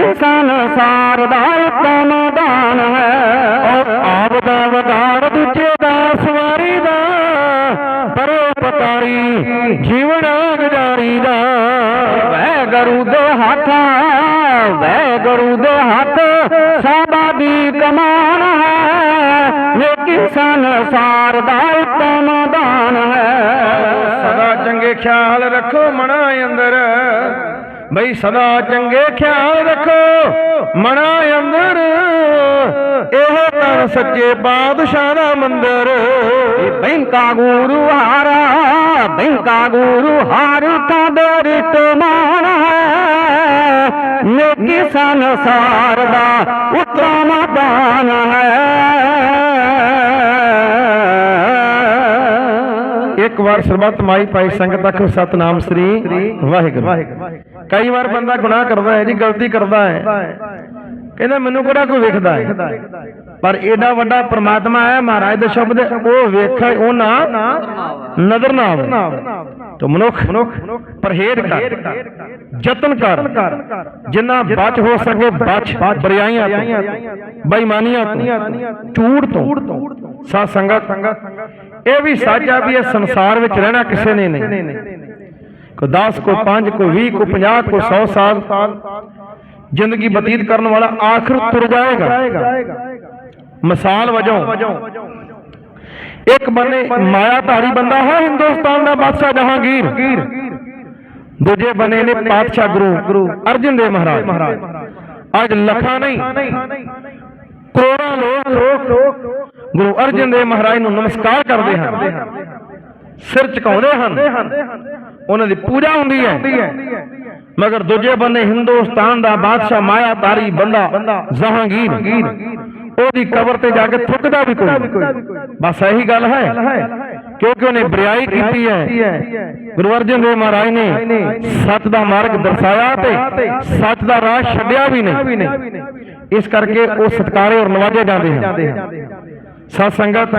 ਨੇਕੀ ਸੰਸਾਰ ਦਾ ਉਤਮ ਦਾਨ ਹੈ। ਆਪ ਦਾ ਵਗਾੜ ਦੂਜੇ ਦਾ ਸਵਾਰੀ ਦਾ ਪਰੋਪਕਾਰੀ ਜੀਵਨ ਗੁਜ਼ਾਰੀ ਦਾ। ਵੈ ਗੁਰੂ ਦੇ ਹੱਥ ਵੈ ਗੁਰੂ ਦੇ ਹੱਥ ਸਾਬਾ ਦੀ ਕਮਾਨ ਹੈ। ਨੇਕੀ ਸੰਸਾਰ ਦਾ ਉਤਮ ਦਾਨ ਹੈ। ਸਦਾ ਚੰਗੇ ਖਿਆਲ ਰੱਖੋ ਮਨਾ ਅੰਦਰ। ਬਈ ਸਦਾ ਚੰਗੇ ਖਿਆਲ ਰੱਖੋ, ਮਨਾ ਅੰਦਰ। ਇਹ ਤਾਂ ਸੱਚੇ ਬਾਦਸ਼ਾਹ ਦਾ ਮੰਦਰ। ਬੈਂਕਾ ਗੁਰੂ ਹਾਰਾ, ਬੈਂਕਾ ਗੁਰੂ ਹਾਰ ਕਾ ਦਰਿਤ ਮਾਨ ਹੈ। ਨੇਕੀ ਸੰਸਾਰ ਦਾ ਉਤਮ ਦਾਨ ਹੈ। ਇੱਕ ਵਾਰ ਸਰਬੱਤ ਮਾਈ ਪਾਈ ਸੰਗਤ ਆਖੋ ਸਤਨਾਮ ਸ੍ਰੀ ਵਾਹਿਗੁਰੂ। ਕਈ ਵਾਰ ਬੰਦਾ ਗੁਨਾਹ ਕਰਦਾ ਹੈ ਜੀ, ਗਲਤੀ ਕਰਦਾ ਹੈ। ਕਹਿੰਦਾ ਮੈਨੂੰ ਕਿਹੜਾ ਕੋਈ ਵੇਖਦਾ ਹੈ? ਪਰ ਏਡਾ ਵੱਡਾ ਪ੍ਰਮਾਤਮਾ ਹੈ ਮਹਾਰਾਜ ਦੇ ਸ਼ਬਦ, ਉਹ ਵੇਖੇ ਉਹ ਨਾ ਨਜ਼ਰ ਨਾ ਆਵੇ। ਤੋ ਮਨੁੱਖ ਪਰਹੇਜ਼ ਕਰ, ਯਤਨ ਕਰ, ਜਿੰਨਾ ਬਚ ਹੋ ਸਕੇ ਬਚ, ਬਰਿਆਈਆਂ ਤੋਂ, ਬੇਈਮਾਨੀਆਂ ਤੋਂ, ਝੂਠ ਤੋਂ। ਸਤ ਸੰਗਤ, ਇਹ ਵੀ ਸੱਚ ਆ ਵੀ ਇਹ ਸੰਸਾਰ ਵਿੱਚ ਰਹਿਣਾ ਕਿਸੇ ਨੇ ਨਹੀਂ। ਕੋਈ 10 ਕੋਈ 5 ਕੋਈ 20 ਕੋਈ 50 ਕੋ 100 ਸਾਲ ਜ਼ਿੰਦਗੀ ਬਤੀਤ ਕਰਨ ਵਾਲਾ ਆਖਰ ਤੁਰ ਜਾਏਗਾ। ਮਿਸਾਲ ਵਜੋਂ ਇੱਕ ਬੰਨੇ ਮਾਇਆਧਾਰੀ ਬੰਦਾ ਹੈ ਹਿੰਦੁਸਤਾਨ ਦਾ ਬਾਦਸ਼ਾਹ ਜਹਾਂਗੀਰ। ਦੂਜੇ ਬੰਨੇ ਨੇ ਪਾਤਸ਼ਾਹ ਗੁਰੂ ਅਰਜਨ ਦੇਵ ਮਹਾਰਾਜ। ਅੱਜ ਲੱਖਾਂ ਨਹੀਂ, ਕਰੋੜਾਂ ਲੋਕ ਗੁਰੂ ਅਰਜਨ ਦੇਵ ਮਹਾਰਾਜ ਨੂੰ ਨਮਸਕਾਰ ਕਰਦੇ ਹਨ। ਸਿਰ ਝੁਕਾਉਂਦੇ ਹਨ। ਉਹਨਾਂ ਦੀ ਪੂਜਾ ਹੁੰਦੀ ਹੈ। ਮਗਰ ਦੂਜੇ ਬੰਨੇ ਹਿੰਦੁਸਤਾਨ ਦਾ ਬਾਦਸ਼ਾਹ ਮਾਇਆਧਾਰੀ ਬੰਦਾ ਜਹਾਂਗੀਰ। ਉਹਦੀ ਕਬਰ ਤੇ ਜਾ ਕੇ ਥੁੱਕਦਾ ਵੀ ਕੋਈ ਬਸ ਇਹੀ ਗੱਲ ਹੈ। ਕਿਉਂਕਿ ਉਹਨੇ ਬਰਿਆਈ ਕੀਤੀ ਹੈ। ਗੁਰੂ ਅਰਜਨ ਦੇਵ ਮਹਾਰਾਜ ਨੇ ਸੱਚ ਦਾ ਮਾਰਗ ਦਰਸਾਇਆ ਤੇ ਸੱਚ ਦਾ ਰਾਹ ਛੱਡਿਆ ਵੀ ਨਹੀਂ। ਇਸ ਕਰਕੇ ਉਹ ਸਤਿਕਾਰੇ ਔਰ ਨਵਾਜੇ ਜਾਂਦੇ ਹਨ। ਸਤ ਸੰਗਤ।